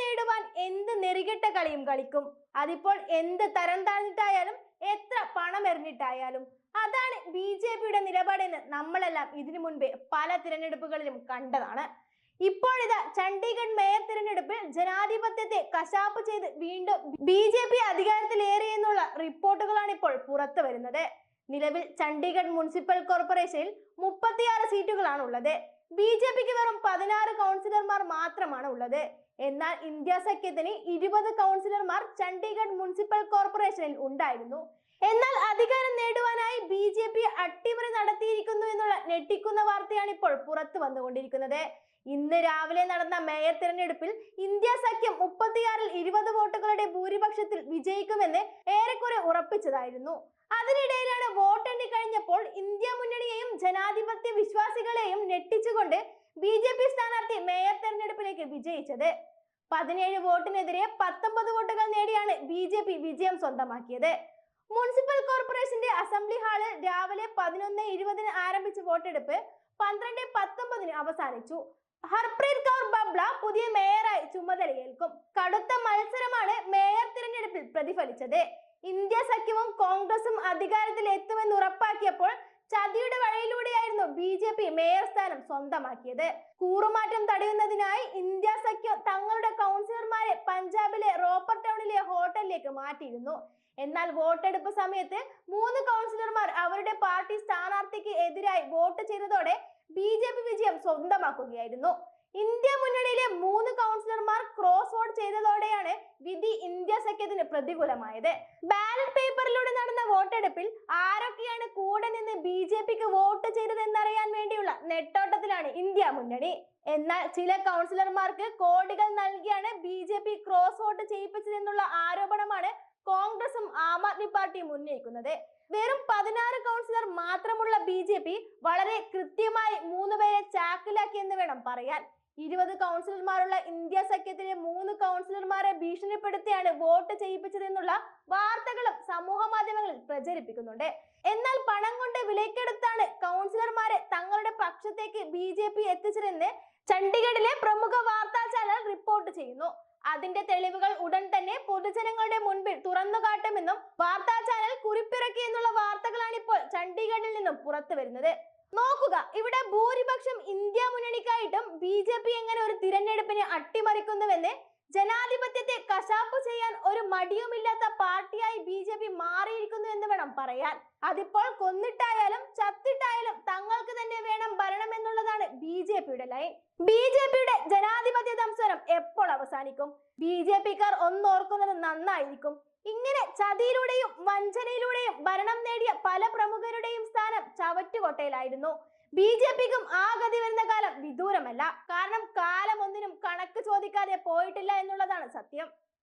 നേടുവാൻ എന്ത് നെറികെട്ട കളിയും കളിക്കും? അതിപ്പോൾ എന്ത് തരം താഴ്ന്നിട്ടായാലും എത്ര പണം എറിഞ്ഞിട്ടായാലും അതാണ് ബി ജെ പിയുടെ നിലപാടെന്ന് നമ്മളെല്ലാം ഇതിനു മുൻപേ പല തിരഞ്ഞെടുപ്പുകളിലും കണ്ടതാണ്. ഇപ്പോഴിതാ ചണ്ഡീഗഡ് മേയർ തിരഞ്ഞെടുപ്പിൽ ജനാധിപത്യത്തെ കശാപ്പ് ചെയ്ത് വീണ്ടും ബി ജെ പി അധികാരത്തിലേറിയെന്നുള്ള റിപ്പോർട്ടുകളാണ് ഇപ്പോൾ പുറത്തു വരുന്നത് നിലവിൽ ചണ്ഡീഗഡ് മുനിസിപ്പൽ കോർപ്പറേഷനിൽ മുപ്പത്തിയാറ് സീറ്റുകളാണ് ഉള്ളത് ബി ജെ പിക്ക് വെറും പതിനാറ് കൗൺസിലർമാർ മാത്രമാണ് ഉള്ളത്. എന്നാൽ ഇന്ത്യ സഖ്യത്തിന് ഇരുപത് കൗൺസിലർമാർ ചണ്ഡീഗഡ് മുനിസിപ്പൽ കോർപ്പറേഷനിൽ ഉണ്ടായിരുന്നു. എന്നാൽ അധികാരം നേടുവാനായി ബി ജെ പി അട്ടിമറി നടത്തിയിരിക്കുന്നു എന്നുള്ള ഞെട്ടിക്കുന്ന വാർത്തയാണ് ഇപ്പോൾ പുറത്തു വന്നുകൊണ്ടിരിക്കുന്നത്. ഇന്ന് രാവിലെ നടന്ന മേയർ തിരഞ്ഞെടുപ്പിൽ ഇന്ത്യ സഖ്യം മുപ്പത്തിയാറിൽ ഇരുപത് വോട്ടുകളുടെ ഭൂരിപക്ഷത്തിൽ വിജയിക്കുമെന്ന് ഏറെക്കുറെ ഉറപ്പിച്ചതായിരുന്നു. അതിനിടയിലാണ് ജനാധിപത്യ വിശ്വാസികളെയും ഞെട്ടിച്ചുകൊണ്ട് ബി ജെ പി സ്ഥാനാർത്ഥി മേയർ തെരഞ്ഞെടുപ്പിലേക്ക് വിജയിച്ചത്. പതിനേഴ് വോട്ടിനെതിരെ പത്തൊമ്പത് വോട്ടുകൾ നേടിയാണ് ബി ജെ പി വിജയം സ്വന്തമാക്കിയത്. മുനിസിപ്പൽ കോർപ്പറേഷന്റെ അസംബ്ലി ഹാളിൽ രാവിലെ പതിനൊന്ന് ഇരുപതിന് ആരംഭിച്ച വോട്ടെടുപ്പ് പന്ത്രണ്ട് പത്തൊമ്പതിന് അവസാനിച്ചു. ഹർപ്രീത് കൗർ ബബ്ല പുതിയ മേയറായി ചുമതലയേൽക്കും. കടുത്ത മത്സരമാണ് മേയർ തിരഞ്ഞെടുപ്പിൽ പ്രതിഫലിച്ചത്. ഇന്ത്യ സഖ്യവും കോൺഗ്രസും അധികാരത്തിൽ എത്തുമെന്ന് ഉറപ്പാക്കിയപ്പോൾ ചതിയുടെ വഴിയിലൂടെയായിരുന്നു ബി ജെ പി മേയർ സ്ഥാനം സ്വന്തമാക്കിയത്. കൂറുമാറ്റം തടയുന്നതിനായി ഇന്ത്യ സഖ്യം തങ്ങളുടെ കൗൺസിലർമാരെ പഞ്ചാബിലെ റോപ്പർ ടൗണിലെ ഹോട്ടലിലേക്ക് മാറ്റിയിരുന്നു. എന്നാൽ വോട്ടെടുപ്പ് സമയത്ത് മൂന്ന് കൗൺസിലർമാർ അവരുടെ പാർട്ടി സ്ഥാനാർത്ഥിക്ക് എതിരായി വോട്ട് ചെയ്തതോടെ ബി ജെ പി വിജയം സ്വന്തമാക്കുകയായിരുന്നു. ഇന്ത്യ മുന്നണിയിലെ മൂന്ന് കൗൺസിലർമാർ ക്രോസ് വോട്ട് ചെയ്തതോടെയാണ് വിധി ഇന്ത്യ സഖ്യത്തിന് പ്രതികൂലമായത്. ബാലറ്റ് പേപ്പറിലൂടെ നടന്ന വോട്ടെടുപ്പിൽ ആരൊക്കെയാണ് കൂടെ നിന്ന് ബി ജെ പിക്ക് വോട്ട് ചെയ്തതെന്നറിയാൻ വേണ്ടിയുള്ള നെട്ടോട്ടത്തിലാണ് ഇന്ത്യ മുന്നണി. എന്നാൽ ചില കൗൺസിലർമാർക്ക് കോടികൾ നൽകിയാണ് B J P cross vote ചെയ്യിപ്പിച്ചതെന്നുള്ള ആരോപണമാണ് കോൺഗ്രസും ആം പാർട്ടിയും ഉന്നയിക്കുന്നത് വെറും പതിനാറ് കൗൺസിലർ മാത്രമുള്ള ബി ജെ പി വളരെ കൃത്യമായി മൂന്ന് പേരെ ചാക്കിലാക്കി എന്ന് വേണം പറയാൻ. ഇരുപത് കൗൺസിലർമാരുള്ള ഇന്ത്യ സഖ്യത്തിലെ മൂന്ന് കൗൺസിലർമാരെ ഭീഷണിപ്പെടുത്തിയാണ് വോട്ട് ചെയ്യിപ്പിച്ചതെന്നുള്ള വാർത്തകളും സമൂഹ മാധ്യമങ്ങളിൽ പ്രചരിപ്പിക്കുന്നുണ്ട്. എന്നാൽ പണം കൊണ്ട് വിലക്കെടുത്താണ് കൗൺസിലർമാരെ തങ്ങളുടെ പക്ഷത്തേക്ക് ബി ജെ പി എത്തിച്ചതെന്ന് പ്രമുഖ വാർത്താ ചാനൽ റിപ്പോർട്ട് ചെയ്യുന്നു. അതിന്റെ തെളിവുകൾ ഉടൻ തന്നെ പൊതുജനങ്ങളുടെ മുൻപിൽ തുറന്നു കാട്ടുമെന്നും വാർത്താ ചാനൽ കുറിപ്പിറക്കി എന്നുള്ള വാർത്തകളാണ് ഇപ്പോൾ ചണ്ഡീഗഡിൽ നിന്നും പുറത്തു വരുന്നത്. നോക്കുക ഇവിടെ ഭൂരിപക്ഷം ഇന്ത്യ മുന്നണിക്കായിട്ടും ബി എങ്ങനെ ഒരു തിരഞ്ഞെടുപ്പിനെ അട്ടിമറിക്കുന്നുവെന്ന് ജനാധിപത്യത്തെ കശാപ്പ് ചെയ്യാൻ ഒരു മടിയുമില്ലാത്ത പാർട്ടിയായി ബി ജെ പി മാറിയിരിക്കുന്നു എന്ന് വേണം പറയാൻ. അതിപ്പോൾ കൊന്നിട്ടായാലും ചത്തിട്ടായാലും തങ്ങൾക്ക് തന്നെ വേണം ഭരണം എന്നുള്ളതാണ് ബി ജെ പിയുടെ ലൈൻ. ബി ജെ പിയുടെ ജനാധിപത്യ സംസാരം എപ്പോൾ അവസാനിക്കും? ബി ജെ പിക്കാർ ഒന്നോർക്കുന്നത് നന്നായിരിക്കും. ഇങ്ങനെ ചതിയിലൂടെയും വഞ്ചനയിലൂടെയും ഭരണം നേടിയ പല പ്രമുഖരുടെയും സ്ഥാനം ചവറ്റുകൊട്ടയിലായിരുന്നു. ബി ജെ പിക്കും ആ ഗതി പോയിട്ടില്ല എന്നുള്ളതാണ് സത്യം.